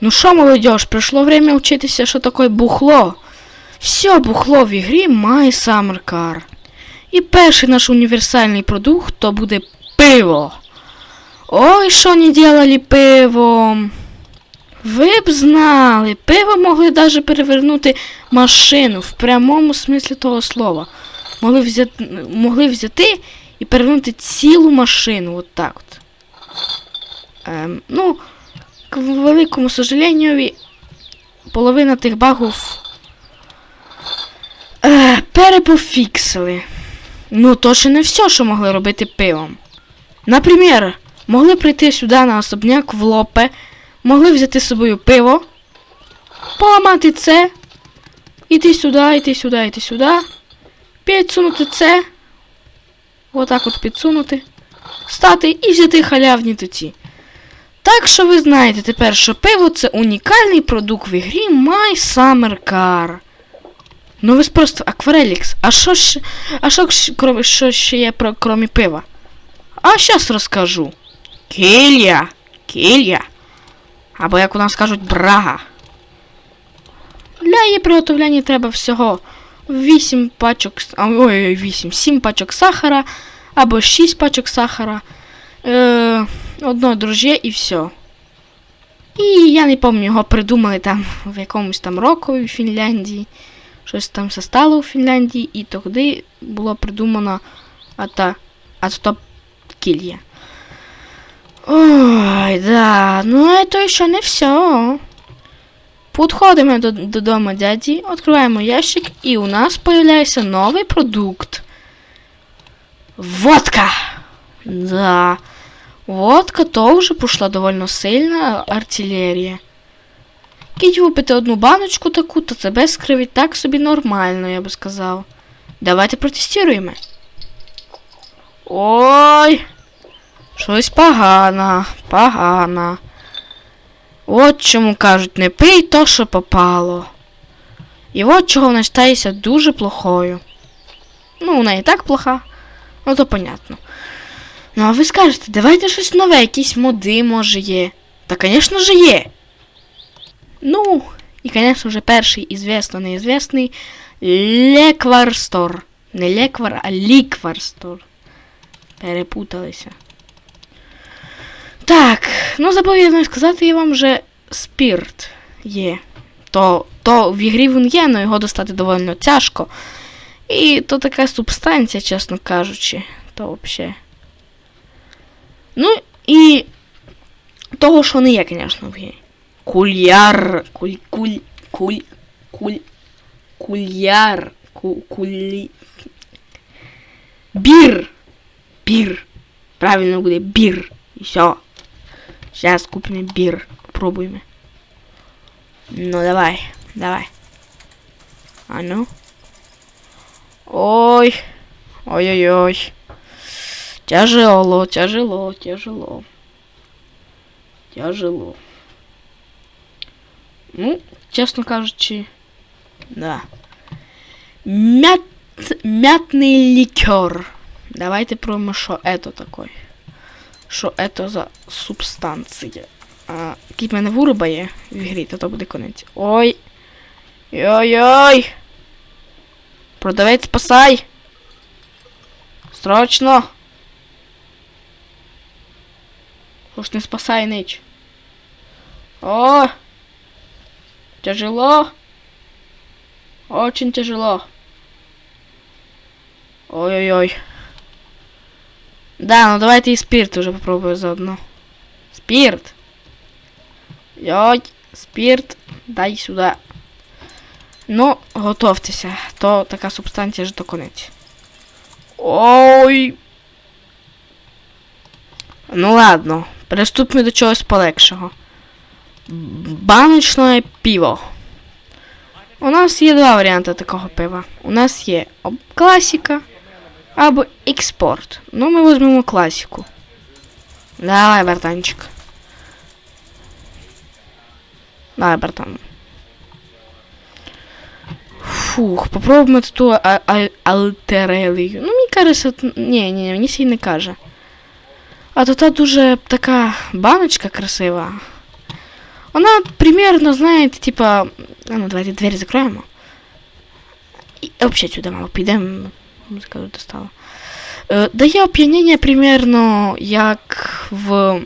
Ну що, молодежь, прийшло время вчитися, що таке бухло. Все бухло в ігрі має Car. І перший наш універсальний продукт то буде пиво. Ой, що не делали пивом. Ви б знали, пиво могли даже перевернути машину в прямому смислі того слова. Могли взяти, могли взяти і перевернути цілу машину. От так от. Ем, ну, к великому сожалению, половина тих багів е, перепофіксили. Ну, то ще не все, що могли робити пивом. Наприклад, могли прийти сюди на особняк в лопе, могли взяти з собою пиво, поламати це, іти сюди, іти сюди, іти сюди, підсунути це, отак от підсунути, стати і взяти халявні тоді. Так що ви знаєте тепер, що пиво це унікальний продукт в ігрі My Summer Car. Ну ви просто Акварелікс. А що ж, а що, що ще є про, крім пива? А щас розкажу. Кілья. Кілья. Або як у нас кажуть, брага. Для її приготовлення треба всього 8 пачок, ой, 8, 7 пачок сахара, або 6 пачок сахара, е, одно дрожжя і все. І я не пам'ятаю, його придумали там в якомусь там року в Фінляндії. Щось там все стало у Фінляндії, і тоді було придумано ата, ата кілья. Ой, да, ну це ще не все. Підходимо до, додому дяді, відкриваємо ящик, і у нас появляється новий продукт. Водка! Да. Водка тоже пішла довольно сильна артилерія. Кіть випити одну баночку таку, то тебе скривить так собі нормально, я би сказав. Давайте протестуємо. Ой. Щось погано, погано. От чому кажуть, не пий то, що попало. І от чого вона стається дуже плохою. Ну, вона і так плоха, ну то понятно. Ну, а ви скажете, давайте щось нове, якісь моди, може, є. Та, звісно ж, є. Ну, і, звісно же, перший ізвісно неізвісний Лекварстор. Не Леквар, а Лікварстор. Перепуталися. Так, ну заповідно сказати я вам вже спірт є. То, то в ігрі він є, але його достати доволі тяжко. І то така субстанція, чесно кажучи, то взагалі. Ну і того, що не є, звісно, в грі. Кульяр. Куль, куль, куль, куль, кульяр. Ку, кулі. Бір. Бір. Правильно буде бір. І все. Сейчас купим бір. Пробуємо. Ну давай, давай. А ну. Ой. Ой-ой-ой. Тяжело, тяжело, тяжело. Тяжело. Ну, чесно кажучи, да. Мят... Мятный ликер. Давайте пробуємо, що это такое. Що это за субстанція. А, Кіт мене вирубає в ігрі, то то буде конець. Ой. Ой-ой. Продавець спасай. Срочно. Уж не спасай нич. О! Тяжело. Очень тяжело. Ой-ой-ой. Да, ну давайте и спирт уже попробую заодно. Спирт. Йой, спирт, дай сюда. Ну, готовтеся. То така субстанція ж до конець. Ой. Ну ладно, приступимо до чогось полегшого. Баночне пиво. У нас є два варіанти такого пива. У нас є класика або експорт. Ну, ми візьмемо класику. Давай, братанчик. Давай, братан. Фух, попробуємо ту альтерелію. Ну, мені кажеться, т- ні, ні, мені сій не каже. А то та дуже така баночка красива. Вона примерно, знаєте, типа. А ну, давайте двері закроємо. І взагалі сюди мало підемо. Музика вже достала. Е, дає оп'яніння примерно як в.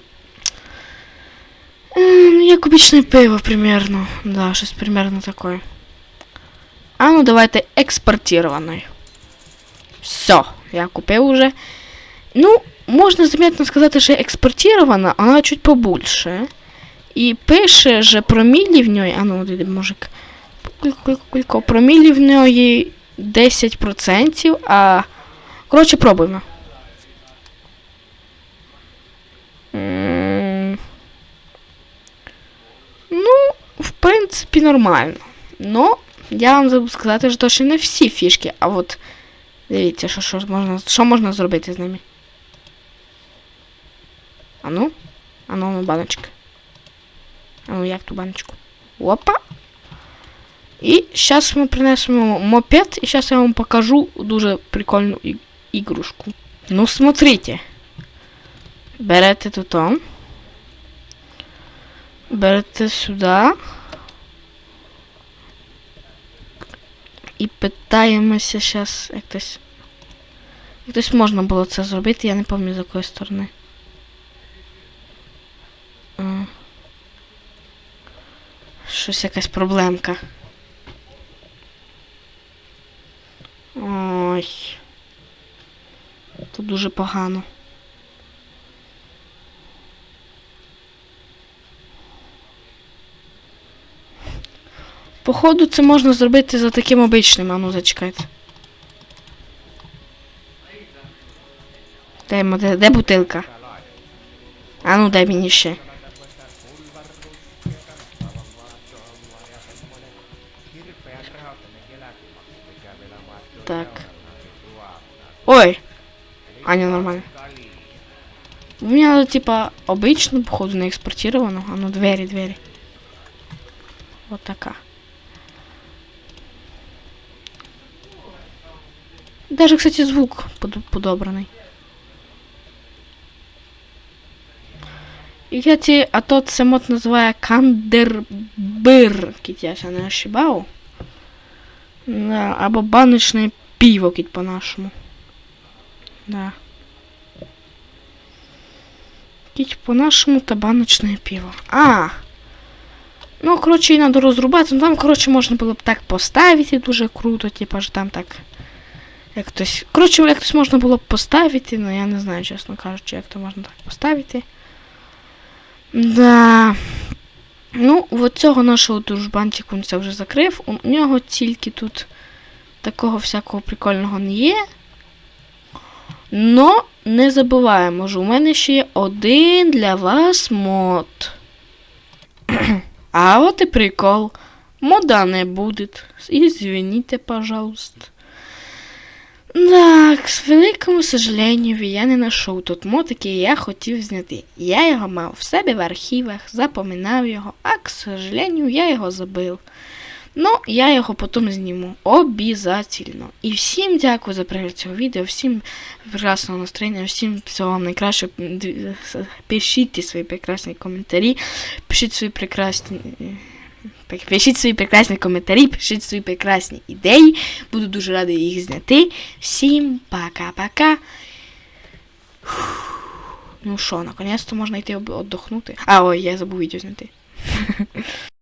М, Як обичне пиво, примерно. Да, щось примерно таке. А ну давайте експортирований. Все, я купив уже. Ну, можна заметно сказати, що експортирована, вона чуть побольше. І пише же промілі в ній, а ну, мужик. Промілі в неї 10%, а. Коротше, пробуємо. Ну, в принципі, нормально. Но я вам забув сказати, що ще не всі фішки, а от дивіться, що, що, можна, що можна зробити з ними. А ну? А ну, ну, баночка. А ну, як ту баночку? Опа! І зараз ми принесемо мопед, і зараз я вам покажу дуже прикольну ігрушку. Ну, смотрите. Берете тут. Берете сюди. І питаємося зараз якось. Якось можна було це зробити, я не пам'ятаю з якої сторони. Щось якась проблемка. Ой. Тут дуже погано. Походу, це можна зробити за таким обичним, а ну зачекайте. Де, де, де бутилка? А ну дай мені ще. Так. Ой! Аня, нормально. У меня, типа, обычно, походу, не экспортировано. А ну, двери, двери. Вот такая. Даже, кстати, звук под- подобранный. І, кстати, а то це мод називає кандербир, кіт я ся не ошибав. Да, або баночне пиво, кіт по-нашому. Да. Кіть по-нашому та баночне пиво. А! Ну, коротше, її треба розрубати. Ну там, коротше, можна було б так поставити дуже круто, типа ж там так. Як хтось. Коротше, як хтось можна було б поставити, ну я не знаю, чесно кажучи, як то можна так поставити. Да. Ну, от цього нашого дружбанчику це вже закрив. У нього тільки тут такого всякого прикольного не є. Но не забуваємо, що у мене ще є один для вас мод. а от і прикол. Мода не буде. Извините, пожалуйста. Так, к великому сожалению, я не знайшов тут мод, який я хотів зняти. Я його мав в себе в архівах, запоминав його, а, к сожалению, я його забив. Ну, я його потім зніму. Обязательно. І всім дякую за перегляд цього відео, всім прекрасного настроєння, всім всього вам найкраще. Пишіть свої прекрасні коментарі, пишіть свої прекрасні. Пишіть свої прекрасні коментарі, пишіть свої прекрасні ідеї. Буду дуже радий їх зняти. Всім пока-пока. Ну що, наконець-то можна йти віддохнути. А, ой, я забув відео зняти.